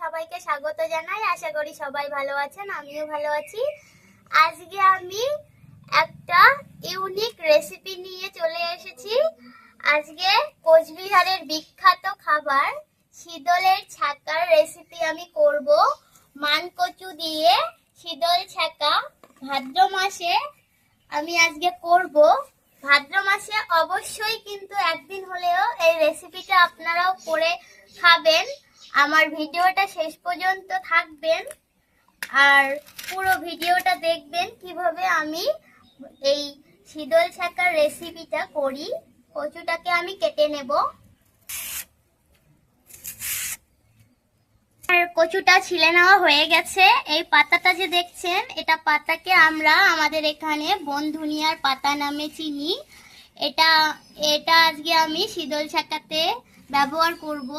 সবাইকে স্বাগত জানাই। আশা করি সবাই ভালো আছেন, আমিও ভালো আছি। আজকে আমি একটা ইউনিক রেসিপি নিয়ে চলে এসেছি। আজকে কোচবিহারের বিখ্যাত খাবার শীতলের ছাকার রেসিপি আমি করব। মানকচু দিয়ে শীতল ছাকা ভাদ্র মাসে আমি আজকে করব। ভাদ্র মাসে অবশ্যই কিন্তু একদিন হলেও এই রেসিপিটা আপনারাও করে খাবেন। আমার ভিডিওটা শেষ পর্যন্ত থাকবেন আর পুরো ভিডিওটা দেখবেন কীভাবে আমি এই শীতল ছাকার রেসিপিটা করি। কচুটাকে আমি কেটে নেব। আর কচুটা ছিলে নেওয়া হয়ে গেছে। এই পাতাটা যে দেখছেন, এটা পাতাকে আমরা আমাদের এখানে বনধুনিয়ার পাতা নামে চিনি। এটা এটা আজকে আমি শীতল ছাকাতে ব্যবহার করব।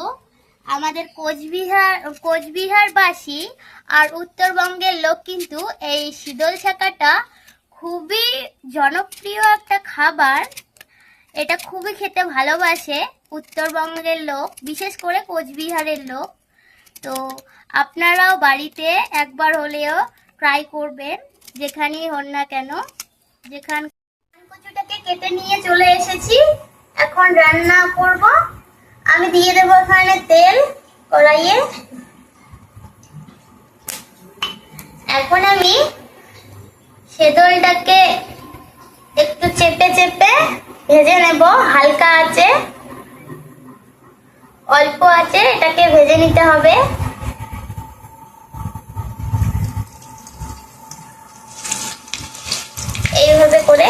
আমাদের কোচবিহার, কোচবিহারবাসী আর উত্তরবঙ্গের লোক কিন্তু এই শীতল ছাকাটা খুবই জনপ্রিয় একটা খাবার। এটা খুবই খেতে ভালোবাসে উত্তরবঙ্গের লোক, বিশেষ করে কোচবিহারের লোক। তো আপনারাও বাড়িতে একবার হলেও ট্রাই করবেন, যেখানেই হন না কেন। যেখান কচুটাকে কেটে নিয়ে চলে এসেছি। এখন রান্না করব। আমি দিয়ে দেবো এখানে তেল কড়াইয়ে। এখন আমি সেদলটাকে একটু চেপে চেপে ভেজে নেব, হালকা আছে। অল্প আছে, এটাকে ভেজে নিতে হবে। এইভাবে করে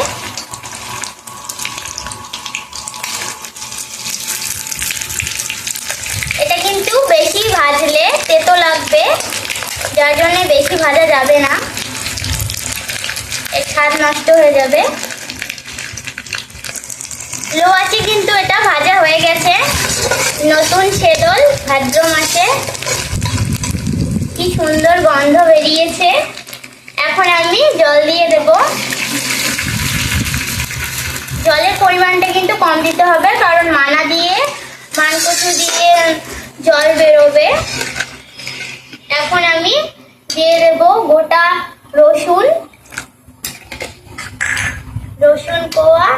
এটা কিন্তু বেশি ভাজলে তেতো লাগবে যার জন্য বেশি ভাজা যাবে না। এর স্বাদ নষ্ট হয়ে যাবে। লো আছে কিন্তু এটা ভাজা হয়ে গেছে। নতুন সেদল ভাদ্র মাসে। কি সুন্দর গন্ধ বেরিয়েছে। এখন আমি জল দিয়ে দেব। জলের পরিমাণটা কিন্তু কম দিতে হবে, কারণ মানা দিয়ে মানকচু দিয়ে জল বেরোবে। এখন আমি দিয়ে দেব গোটা রসুন রসুন কোয়া,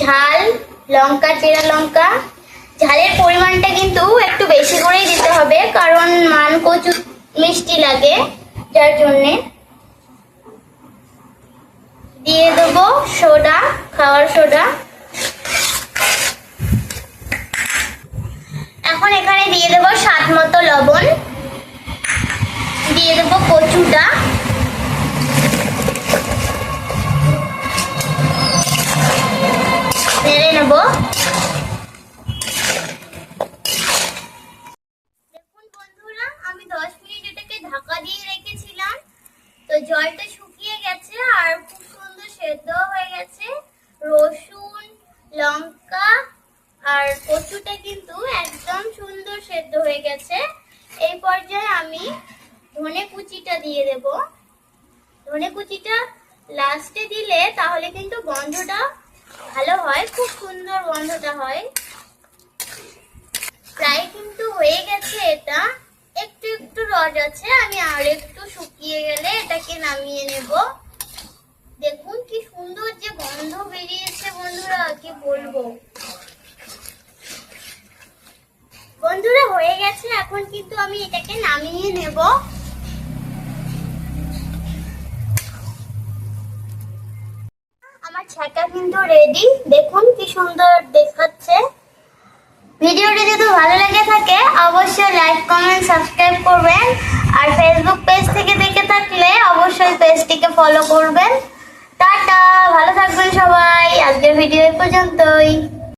ঝাল, লঙ্কা চেরা লঙ্কা। ঝালের পরিমাণটা কিন্তু একটু বেশি করেই দিতে হবে, কারণ মান কচু মিষ্টি লাগে যার জন্যে। দিয়ে দেবো সোডা, খাওয়ার সোডা। এখন এখানে দিয়ে দেবো স্বাদ মতো লবণ। জলটা শুকিয়ে গেছে আর খুব সুন্দর সেদ্ধ হয়ে গেছে। রসুন, লঙ্কা আর কচুটা কিন্তু একদম সুন্দর সেদ্ধ হয়ে গেছে। এই পর্যায়ে আমি ধনে কুচিটা দিয়ে দেব। ধনে কুচিটা লাস্টে দিলে তাহলে কিন্তু গন্ধটা ভালো হয়, খুব সুন্দর গন্ধটা হয়। প্রায় কিন্তু হয়ে গেছে এটা। একটু একটু রস আছে, আমি আর একটু শুকিয়ে গেলে এটাকে নামিয়ে নেব। দেখুন কি সুন্দর যে গন্ধ বেরিয়েছে বন্ধুরা, কি বলব? বন্ধুরা, হয়ে গেছে, এখন কিন্তু আমি এটাকে নামিয়ে নেব। আমার ছাকা কিন্তু রেডি দেখুন কি সুন্দর দেখাচ্ছে। ভিডিওটি যদি ভালো লেগে থাকে, অবশ্যই লাইক কমেন্ট সাবস্ক্রাইব করবেন। আর ফেসবুক পেজ থেকে দেখে থাকলে অবশ্যই পেজটিকে ফলো করবেন। টাটা ভালো থাকবেন সবাই। আজকের ভিডিও এই পর্যন্তই।